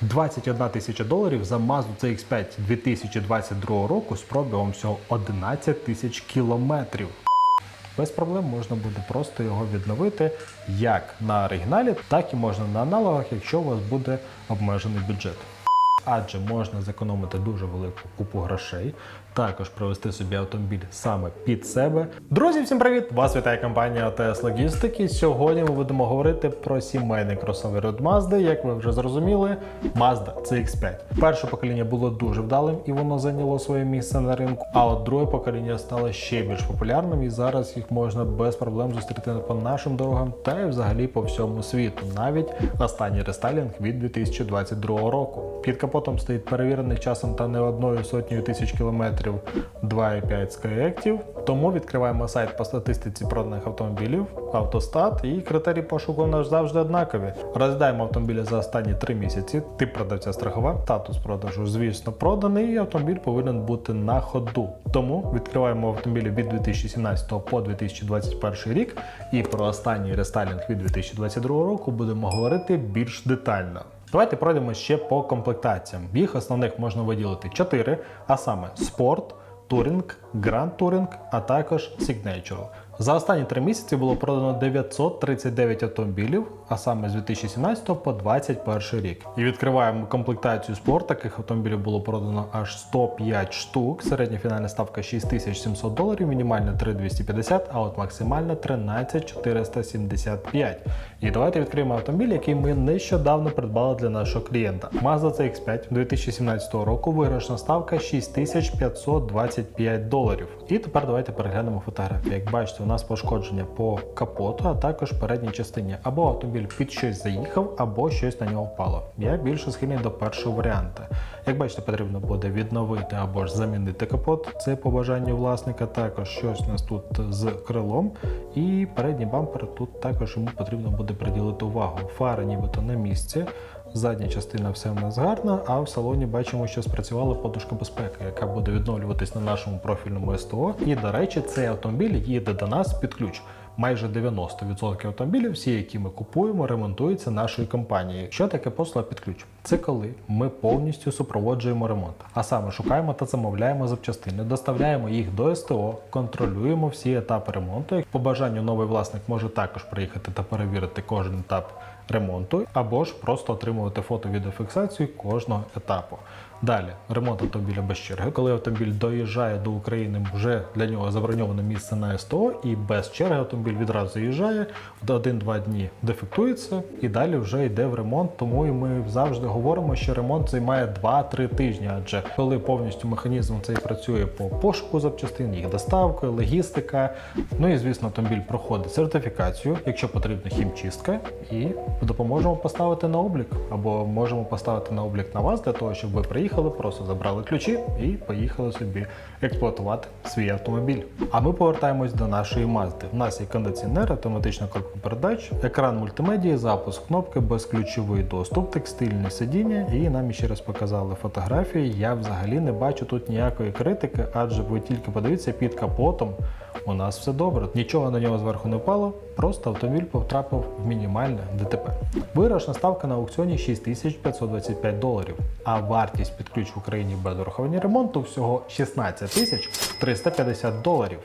21 тисяча доларів за Mazda CX-5 2022 року з пробігом всього 11 тисяч кілометрів. Без проблем можна буде просто його відновити як на оригіналі, так і можна на аналогах, якщо у вас буде обмежений бюджет. Адже можна зекономити дуже велику купу грошей, також привести собі автомобіль саме під себе. Друзі, всім привіт! Вас вітає компанія АТС Логістики. Сьогодні ми будемо говорити про сімейний кросовер від Mazda. Як ви вже зрозуміли, Mazda CX-5. Перше покоління було дуже вдалим і воно зайняло своє місце на ринку. А от друге покоління стало ще більш популярним, і зараз їх можна без проблем зустріти по нашим дорогам та й взагалі по всьому світу. Навіть останній рестайлінг від 2022 року. Під капотом стоїть перевірений часом та не одною сотнею тисяч кілометрів 2,5 Skyactiv. Тому відкриваємо сайт по статистиці проданих автомобілів, автостат і критерії пошуку у нас завжди однакові. Розглядаємо автомобілі за останні 3 місяці. Тип продавця страхова, статус продажу, звісно, проданий, і автомобіль повинен бути на ходу. Тому відкриваємо автомобілі від 2017 по 2021 рік. І про останній рестайлінг від 2022 року будемо говорити більш детально. Давайте пройдемо ще по комплектаціям. Їх основних можна виділити 4, а саме спорт, туринг, гранд туринг, а також Signature. За останні три місяці було продано 939 автомобілів, а саме з 2017 по 2021 рік. І відкриваємо комплектацію спорт. Таких автомобілів було продано аж 105 штук. Середня фінальна ставка 6700 доларів, мінімальна 3250, а от максимальна 13475. І давайте відкриємо автомобіль, який ми нещодавно придбали для нашого клієнта. Mazda CX-5 2017 року виграшна ставка 6525 доларів. І тепер давайте переглянемо фотографії. Як бачите, у нас пошкодження по капоту, а також передній частині. Або автомобіль під щось заїхав, або щось на нього впало. Я більше схильний до першого варіанту. Як бачите, потрібно буде відновити або ж замінити капот. Це по бажанню власника. Також щось у нас тут з крилом. І передній бампер тут також йому потрібно буде приділити увагу. Фари нібито на місці. Задня частина все в нас гарна, а в салоні бачимо, що спрацювала подушка безпеки, яка буде відновлюватись на нашому профільному СТО. І, до речі, цей автомобіль їде до нас під ключ. Майже 90% автомобілів, всі, які ми купуємо, ремонтуються нашою компанією. Що таке послуга під ключ? Це коли ми повністю супроводжуємо ремонт, а саме шукаємо та замовляємо запчастини, доставляємо їх до СТО, контролюємо всі етапи ремонту. По бажанню новий власник може також приїхати та перевірити кожен етап ремонту, або ж просто отримувати фото-відеофіксацію кожного етапу. Далі ремонт автомобіля без черги. Коли автомобіль доїжджає до України, вже для нього заброньоване місце на СТО, і без черги автомобіль відразу заїжджає, до 1-2 дні дефектується і далі вже йде в ремонт. Тому і ми завжди говоримо, що ремонт займає 2-3 тижні. Адже коли повністю механізм цей працює по пошуку запчастин, їх доставкою, логістика. Ну і звісно, автомобіль проходить сертифікацію, якщо потрібна хімчистка, і допоможемо поставити на облік, або можемо поставити на облік на вас для того, щоб ви приїхали, просто забрали ключі і поїхали собі експлуатувати свій автомобіль. А ми повертаємось до нашої Mazda. У нас є кондиціонер, автоматична коробка передач, екран мультимедії, запуск кнопки, безключовий доступ, текстильне сидіння. І нам ще раз показали фотографії. Я взагалі не бачу тут ніякої критики, адже ви тільки подивіться під капотом. У нас все добре, нічого на нього зверху не впало, просто автомобіль потрапив в мінімальне ДТП. Виграшна ставка на аукціоні 6525 доларів, а вартість під ключ в Україні без урахування ремонту всього 16 тисяч 350 доларів.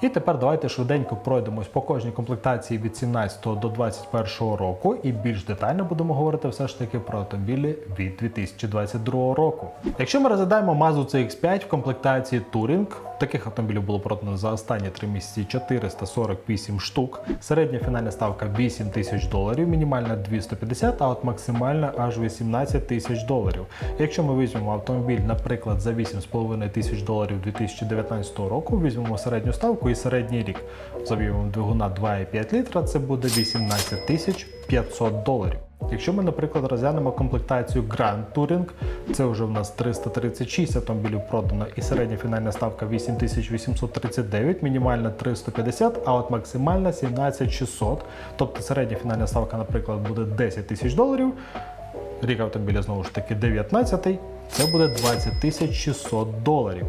І тепер давайте швиденько пройдемось по кожній комплектації від 17 до 21 року і більш детально будемо говорити все ж таки про автомобілі від 2022 року. Якщо ми розглядаємо Mazda CX-5 в комплектації Touring, таких автомобілів було продано за останні 3 місяці 448 штук. Середня фінальна ставка 8 тисяч доларів, мінімальна 250, а от максимальна аж 18 тисяч доларів. Якщо ми візьмемо автомобіль, наприклад, за 8,5 тисяч доларів 2019 року, візьмемо середню ставку і середній рік. За об'ємом двигуна 2,5 літра, це буде 18 тисяч 500 доларів. Якщо ми, наприклад, розглянемо комплектацію Grand Touring, це вже в нас 336 автомобілів продано і середня фінальна ставка 8839, мінімальна 350, а от максимальна 17600. Тобто середня фінальна ставка, наприклад, буде 10 тисяч доларів. рік автомобіля знову ж таки 19 це буде 20 тисяч 600 доларів.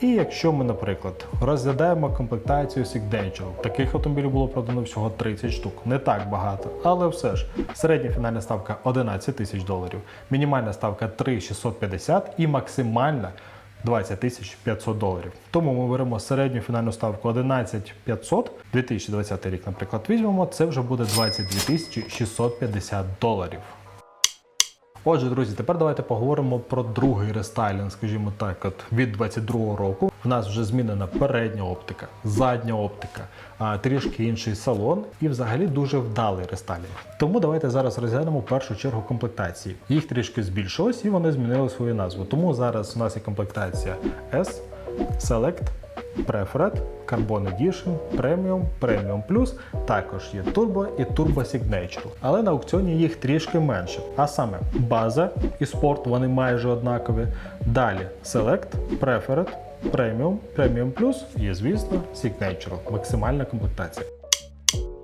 І якщо ми, наприклад, розглядаємо комплектацію Signature, таких автомобілів було продано всього 30 штук, не так багато, але все ж середня фінальна ставка 11 тисяч доларів, мінімальна ставка 3,650 і максимальна 20 тисяч 500 доларів. Тому ми беремо середню фінальну ставку 11 500, 2020 рік, наприклад, візьмемо, це вже буде 22 тисячі 650 доларів. Отже, друзі, тепер давайте поговоримо про другий рестайлінг, скажімо так, от від 22-го року. В нас вже змінена передня оптика, задня оптика, трішки інший салон і взагалі дуже вдалий рестайлінг. Тому давайте зараз розглянемо в першу чергу комплектації. Їх трішки збільшилось і вони змінили свою назву. Тому зараз у нас є комплектація S, Select, Preferred, Carbon Edition, Premium, Premium Plus, також є Turbo і Turbo Signature. Але на аукціоні їх трішки менше. А саме база і спорт вони майже однакові. Далі Select, Preferred, Premium, Premium Plus і, звісно, Signature. Максимальна комплектація.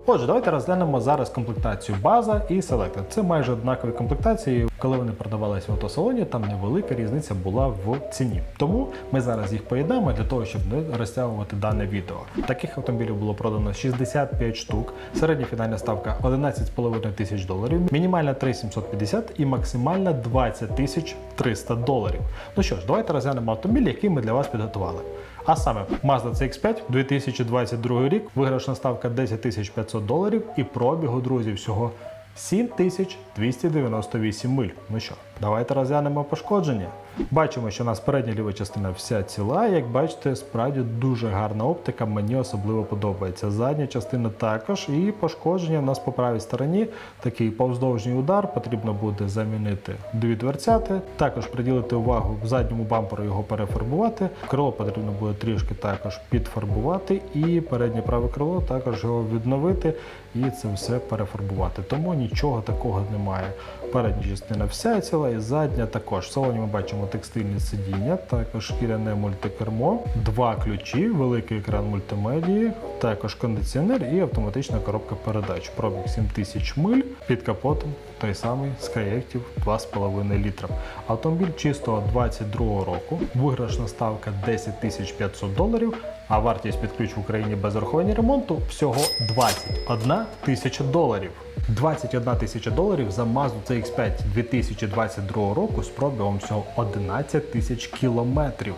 Отже, давайте розглянемо зараз комплектацію база і Selected. Це майже однакові комплектації. Коли вони продавалися в автосалоні, там невелика різниця була в ціні. Тому ми зараз їх поєднаємо для того, щоб не розтягувати дане відео. Таких автомобілів було продано 65 штук, середня фінальна ставка 11,5 тисяч доларів, мінімальна 3750 і максимальна 20 тисяч 300 доларів. Ну що ж, давайте розглянемо автомобіль, який ми для вас підготували. А саме Mazda CX-5 2022 рік, виграшна ставка 10 500 доларів і пробігу, друзі, всього 7298 миль. Ну що, давайте розглянемо пошкодження. Бачимо, що у нас передня ліва частина вся ціла. Як бачите, справді дуже гарна оптика, мені особливо подобається. Задня частина також, і пошкодження у нас по правій стороні. Такий повздовжній удар, потрібно буде замінити дві дверцяти. Також приділити увагу задньому бамперу його перефарбувати. Крило потрібно буде трішки також підфарбувати, і переднє праве крило також його відновити і це все перефарбувати. Тому нічого такого немає. Передня частина вся ціла і задня також. В салоні ми бачимо текстильні сидіння, також шкіряне мультикермо, два ключі, великий екран мультимедії, також кондиціонер і автоматична коробка передач. Пробіг 7000 миль під капотом. Той самий Skyactiv 2,5 літра. Автомобіль чистого 22 року, виграшна ставка 10 500 доларів, а вартість під ключ в Україні без урахування ремонту всього 21 тисяча доларів. 21 тисяча доларів за Mazda CX-5 2022 року з пробігом всього 11 тисяч кілометрів.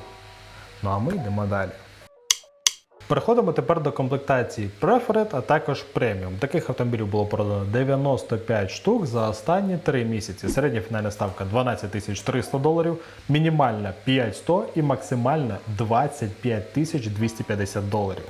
Ну а ми йдемо далі. Переходимо тепер до комплектації Preferred, а також Premium. Таких автомобілів було продано 95 штук за останні 3 місяці. Середня фінальна ставка 12 300 доларів, мінімальна 5100 і максимальна 25 250 доларів.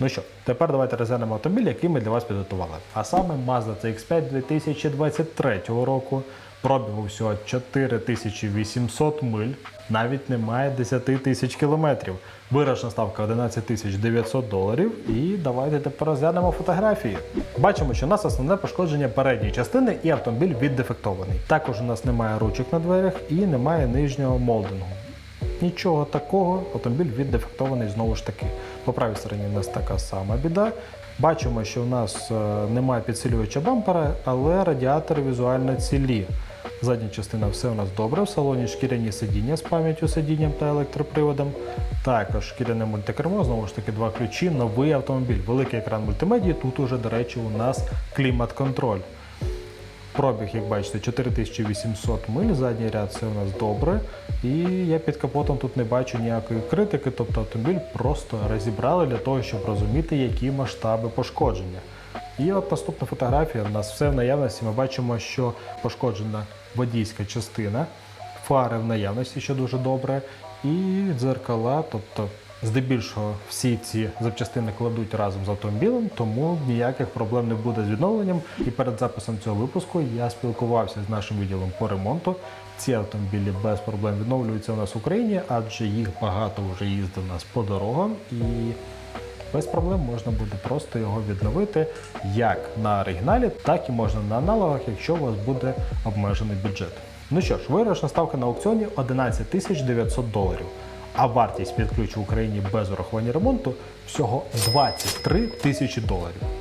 Ну що, тепер давайте розглянемо автомобіль, який ми для вас підготували. А саме Mazda CX-5 2023 року. Пробігу всього 4800 миль, навіть немає 10 тисяч кілометрів. Виграшна ставка 11 тисяч 900 доларів. І давайте тепер розглянемо фотографії. Бачимо, що у нас основне пошкодження передньої частини і автомобіль віддефектований. Також у нас немає ручок на дверях і немає нижнього молдингу. Нічого такого, автомобіль віддефектований знову ж таки. По правій стороні у нас така сама біда. Бачимо, що у нас е, немає підсилювача бампера, але радіатори візуально цілі. Задня частина все у нас добре. В салоні шкіряні сидіння з пам'яттю сидінням та електроприводом. Також шкіряне мультикермо, знову ж таки, два ключі, новий автомобіль, великий екран мультимедії. Тут уже, до речі, у нас клімат-контроль. Пробіг, як бачите, 4800 миль, задній ряд все у нас добре. І я під капотом тут не бачу ніякої критики, тобто автомобіль просто розібрали для того, щоб розуміти, які масштаби пошкодження. І от наступна фотографія. У нас все в наявності. Ми бачимо, що пошкоджена водійська частина, фари в наявності, що дуже добре, і дзеркала, тобто. Здебільшого всі ці запчастини кладуть разом з автомобілем, тому ніяких проблем не буде з відновленням. І перед записом цього випуску я спілкувався з нашим відділом по ремонту. Ці автомобілі без проблем відновлюються у нас в Україні, адже їх багато вже їздить у нас по дорогам і без проблем можна буде просто його відновити як на оригіналі, так і можна на аналогах, якщо у вас буде обмежений бюджет. Ну що ж, виграшна ставка на аукціоні 11 тисяч 900 доларів. А вартість під в Україні без урахування ремонту всього 23 тисячі доларів.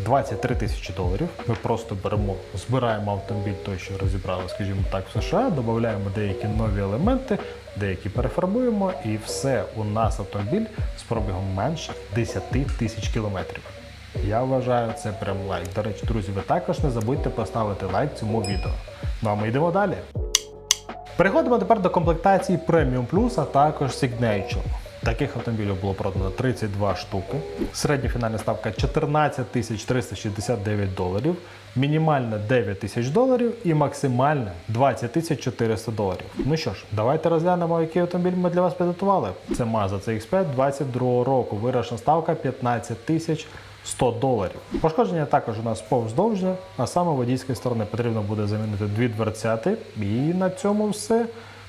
23 тисячі доларів. Ми просто беремо, збираємо автомобіль, той, що розібрали, скажімо так, в США, додаємо деякі нові елементи, деякі перефарбуємо, і все, у нас автомобіль з пробігом менше 10 тисяч кілометрів. Я вважаю це прям лайк. До речі, друзі, ви також не забудьте поставити лайк цьому відео. Ну а ми йдемо далі. Переходимо тепер до комплектації Premium Plus, а також Signature. Таких автомобілів було продано 32 штуки. Середня фінальна ставка 14 369 доларів, мінімальна 9 тисяч доларів і максимальна 20 тисяч 400 доларів. Ну що ж, давайте розглянемо, який автомобіль ми для вас підготували. Це Mazda CX-5 22 року. Вирішена ставка 15 тисяч 100 доларів. Пошкодження також у нас повздовжне, а саме водійської сторони потрібно буде замінити дві дверцяти, і на цьому все.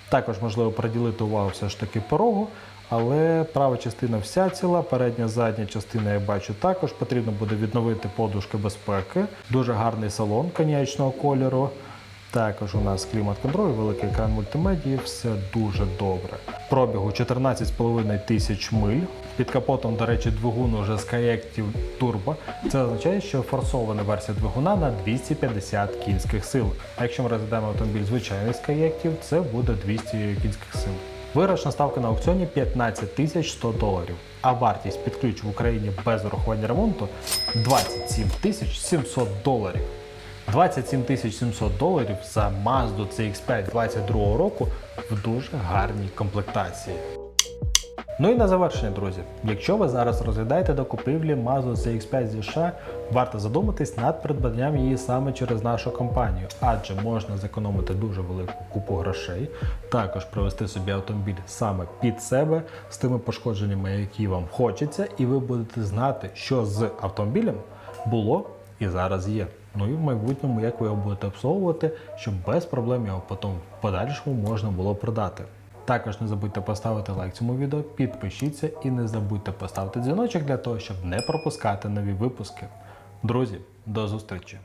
Також можливо приділити увагу все ж таки порогу, але права частина вся ціла, передня задня частина, я бачу, також потрібно буде відновити подушки безпеки. Дуже гарний салон конячного кольору. Також у нас клімат-контроль, великий екран мультимедії, все дуже добре. Пробігу 14,5 тисяч миль. Під капотом, до речі, двигун уже з Kayak Turbo. Це означає, що форсована версія двигуна на 250 кінських сил. А якщо ми розглядаємо автомобіль з Kayak, це буде 200 кінських сил. Виручна ставка на аукціоні 15 тисяч 100 доларів, а вартість під ключ в Україні без урахування ремонту 27 тисяч 700 доларів. 27 тисяч 700 доларів за Mazda CX-5 22 року в дуже гарній комплектації. Ну і на завершення, друзі, якщо ви зараз розглядаєте до купівлі Mazda CX-5 зі США, варто задуматись над придбанням її саме через нашу компанію, адже можна зекономити дуже велику купу грошей, також привести собі автомобіль саме під себе з тими пошкодженнями, які вам хочеться, і ви будете знати, що з автомобілем було і зараз є. Ну і в майбутньому, як ви його будете обслуговувати, щоб без проблем його потім в подальшому можна було продати. Також не забудьте поставити лайк цьому відео, підпишіться і не забудьте поставити дзвіночок для того, щоб не пропускати нові випуски. Друзі, до зустрічі!